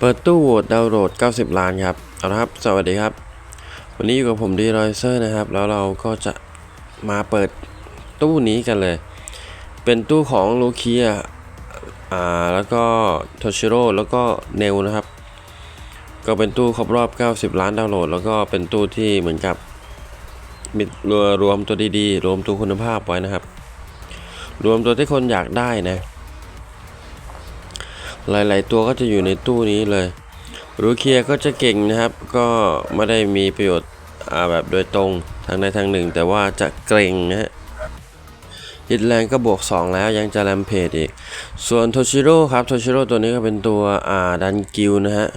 เปิดตู้โหวตดาวน์โหลด 90 ล้านครับ เอาละครับ สวัสดีครับ วันนี้อยู่กับผมดีรอยเซอร์นะครับ แล้วเราก็จะมาเปิดตู้นี้กันเลย เป็นตู้ของลูเคียอ่า แล้วก็โทชิโร่ แล้วก็เนลนะครับ ก็เป็นตู้ครบรอบ 90 ล้านดาวน์โหลด แล้วก็เป็นตู้ที่เหมือนกับมีรวรวมตัวดีๆ รวมตัวคุณภาพไว้นะครับ รวมตัวที่คนอยากได้นะ หลาย ๆ ตัวก็จะอยู่ในตู้นี้เลยรูเคียก็จะเก่งนะครับ ก็ไม่ได้มีประโยชน์แบบโดยตรงทางใดทางหนึ่ง แต่ว่าจะเกรงนะฮะฮิตแรงก็บวก 2 แล้วยังจะแรมเพจอีก ส่วนโทชิโร่ครับโทชิโร่ตัวนี้ก็เป็นตัวอ่าดันกิวนะฮะ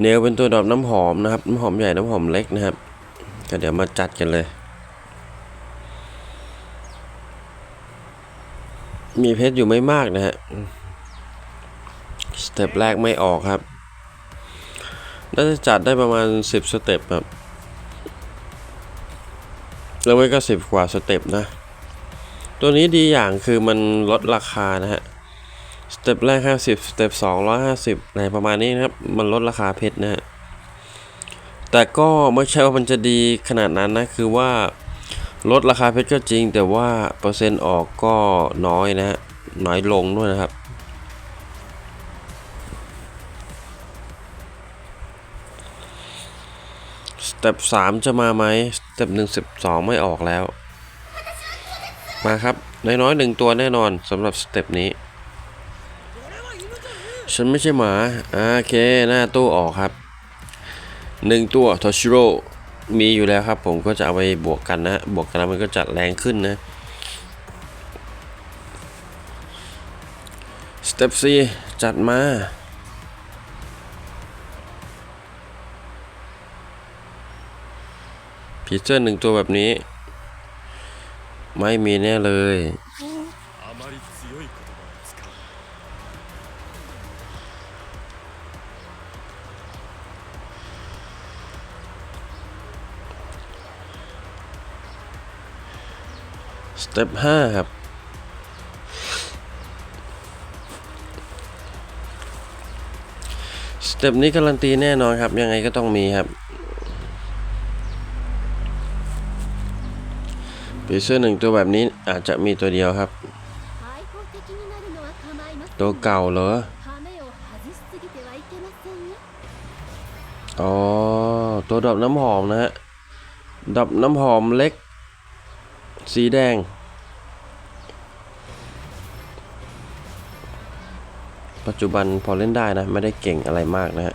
เนลเป็นตัวดอกน้ำหอมนะครับ น้ำหอมใหญ่น้ำหอมเล็กนะครับ ก็เดี๋ยวมาจัดกันเลย มีเพชรอยู่ไม่มากนะฮะ สเต็ปแรกไม่ออกครับ น่าจะจัดได้ประมาณ 10 สเต็ปครับ แล้วไม่ก็ 10 กว่าสเต็ปนะ ตัวนี้ดีอย่างคือมันลดราคานะฮะ สเต็ปแรก 50 สเต็ป2 150อะไรประมาณนี้นะครับ มันลดราคาเพชรนะฮะ แต่ก็ไม่ใช่ว่ามันจะดีขนาดนั้นนะ คือว่าลดราคาเพชรก็จริง แต่ว่าเปอร์เซ็นต์ออกก็น้อยนะฮะ น้อยลงด้วยนะครับ สเต็ปสามจะมาไหมสเต็ปหนึ่งสิบสองไม่ออกแล้ว มาครับน้อยๆหนึ่งตัวแน่นอนสำหรับสเต็ปนี้ ฉันไม่ใช่หมาโอเค หน้าตู้ออกครับหนึ่งตัวทอชิโร่มีอยู่แล้วครับ ผมก็จะเอาไปบวกกันนะ บวกกันแล้วมันก็จะแรงขึ้นนะสเต็ปซีจัดมา พิเสื้อหนึ่งตัวแบบนี้ ไม่มีแน่เลย สเต็ปห้าครับสเต็ปนี้การันตีแน่นอนครับ ยังไงก็ต้องมีครับ ผีเสื้อหนึ่งตัวแบบนี้อาจจะมีตัวเดียวครับ ตัวเก่าเหรอ อ๋อ ตัวดับน้ำหอมนะฮะดับน้ำหอมเล็ก สีแดง ปัจจุบันพอเล่นได้นะ ไม่ได้เก่งอะไรมากนะฮะ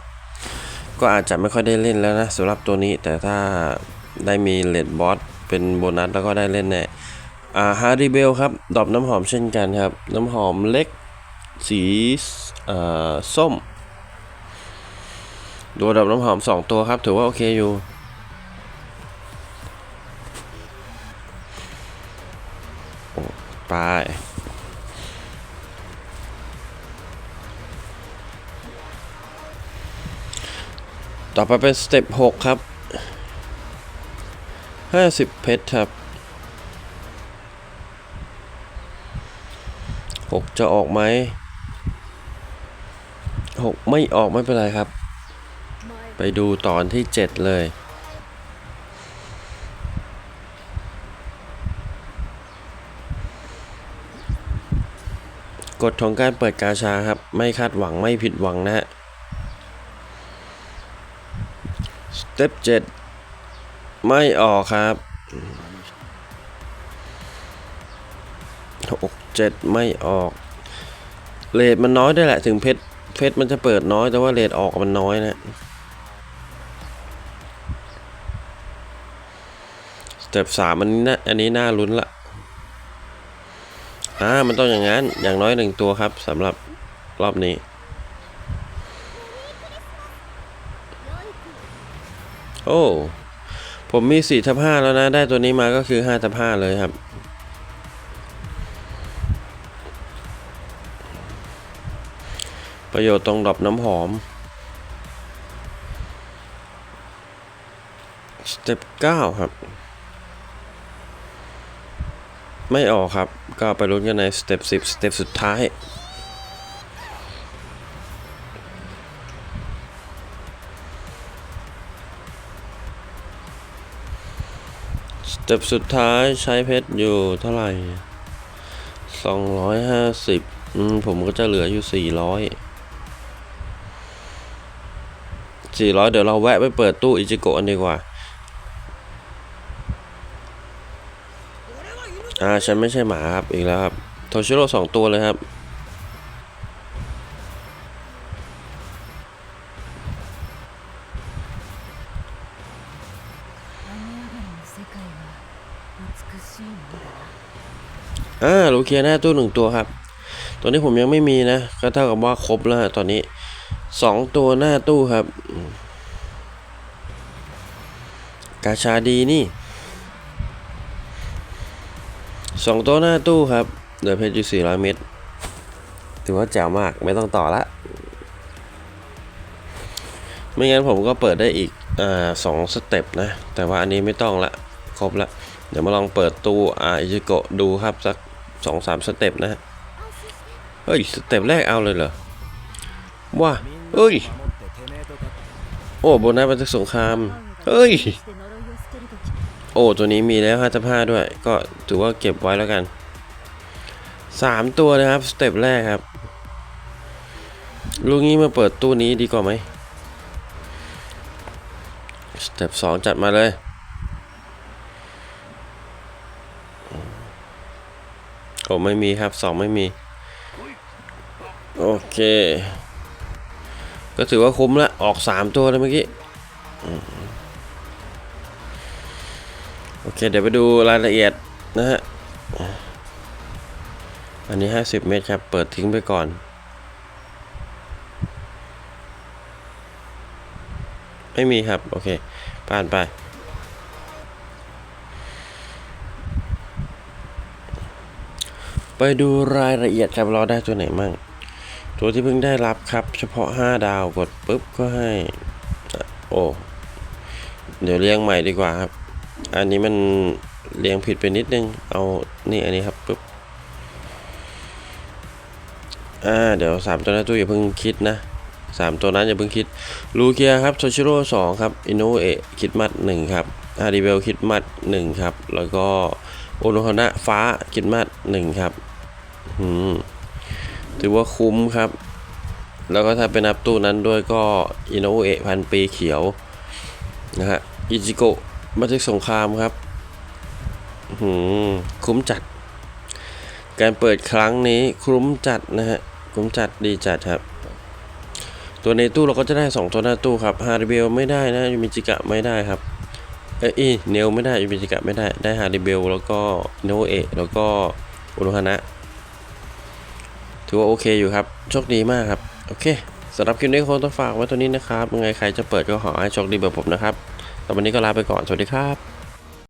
ก็อาจจะไม่ค่อยได้เล่นแล้วนะสำหรับตัวนี้แต่ถ้าได้มีเลดบอส เป็นโบนัสแล้วก็ได้เล่นแน่อ่าฮาริเบลครับดอกน้ำหอมเช่นกันครับ น้ำหอมเล็กสีอ่อส้มดูดับน้ำหอม 2 ตัวครับ ถือว่าโอเคอยู่ไปต่อไปเป็นสเต็ป6ครับ 50 เพชรครับ 6 จะออกไหม 6 ไม่ออกไม่เป็นไรครับ ไปดูตอนที่ 7 เลยกฎของการเปิดกาชาครับ ไม่คาดหวังไม่ผิดหวังนะฮะ สเต็ป7 ไม่ออกครับหกเจ็ดไม่ออกเรทมันน้อยได้แหละ ถึงเพชรเพชรมันจะเปิดน้อยแต่ว่าเรทออกมันน้อยนะสเต็ปสามอันนี้นะอันนี้น่าลุ้นละอ่ามันต้องอย่างนั้น อย่างน้อยหนึ่งตัวครับสำหรับรอบนี้ โอ้ ผมมี4ทับ5แล้วนะ ได้ตัวนี้มาก็คือ5ทับ5เลยครับประโยชน์ตรงดรอปน้ำหอม สเต็ป9ครับ ไม่ออกครับ ก็ไปลุ้นกันในสเต็ป10 สเต็ปสุดท้าย เต็ปสุดท้ายใช้เพชรอยู่เท่าไหร่สองร้อยห้าสิบอืมผมก็จะเหลืออยู่สี่ร้อยสี่ร้อยเดี๋ยวเราแวะไปเปิดตู้อิจิโกะดีกว่า อ่า ฉันไม่ใช่หมาครับ อีกแล้วครับ โทชิโร่สองตัวเลยครับ อ่าลูเคียหน้าตู้หนึ่งตัวครับ ตัวนี้ผมยังไม่มีนะ ก็เท่ากับว่าครบแล้วตอนนี้สองตัวหน้าตู้ครับ กาชาดีนี่สองตัวหน้าตู้ครับเหลือเพชรอยู่สี่ร้อยเมตรถือว่าแจ๋วมากไม่ต้องต่อละไม่งั้นผมก็เปิดได้อีกอ่าสองสเต็ปนะ แต่ว่าอันนี้ไม่ต้องละ ครบละ เดี๋ยวมาลองเปิดตู้อาอิจิโกะดูครับสักสองสามสเต็ปนะฮะ เฮ้ย สเต็ปแรกเอาเลยเหรอ ว้าเฮ้ย โอ้โบนัสบันทึกสงคราม เฮ้ย โอ้ตัวนี้มีแล้ว55ด้วย ก็ถือว่าเก็บไว้แล้วกันสามตัวนะครับสเต็ปแรกครับ ลูกนี้มาเปิดตู้นี้ดีกว่าไหมสเต็ปสองจัดมาเลย โอ้ไม่มีครับสองไม่มี โอเค ก็ถือว่าคุ้มละ ออกสามตัวเลยเมื่อกี้ โอเค เดี๋ยวไปดูรายละเอียดนะฮะ อันนี้ 50 เมตรครับ เปิดทิ้งไปก่อนไม่มีครับ โอเคผ่านไป ไปดูรายละเอียดครับเราได้ตัวไหนมั่งตัวที่เพิ่งได้รับครับ เฉพาะ 5 ดาวกดปุ๊บก็ให้อะโอ้เดี๋ยวเรียงใหม่ดีกว่าครับ อันนี้มันเรียงผิดไปนิดนึง เอานี่อันนี้ครับปุ๊บอ่าเดี๋ยว 3 ตัวนั้นตู้อย่าเพิ่งคิดนะ 3 ตัวนั้นอย่าเพิ่งคิดลูเคียครับโทชิโร่สองครับอินโนเอะคิดมัดหนึ่งครับอาริเบลคิดมัดหนึ่งครับ แล้วก็โอโนฮานะฟ้าคิดมัดหนึ่งครับ ถือว่าคุ้มครับ แล้วก็ถ้าเป็นนับตู้นั้นด้วยก็อินโนเอะพันปีเขียว นะฮะ อิจิโกะบัทึกสงครามครับหืมคุ้มจัด การเปิดครั้งนี้คุ้มจัดนะฮะ คุ้มจัดดีจัดครับ ตัวในตู้เราก็จะได้ 2 ตัวหน้าตู้ครับฮาริเบลไม่ได้นะยูมิจิกะไม่ได้ครับ เอ้ยเนลไม่ได้ยูมิจิกะไม่ได้ ได้ฮาริเบลแล้วก็โนเอะแล้วก็อุรุฮานะ ถือว่าโอเคอยู่ครับ โชคดีมากครับ โอเคสำหรับคลิปนี้คงต้องฝากไว้ตัวนี้นะครับยังไงใครจะเปิดก็ขอให้โชคดีแบบผมนะครับแต่วันนี้ก็ลาไปก่อน สวัสดีครับ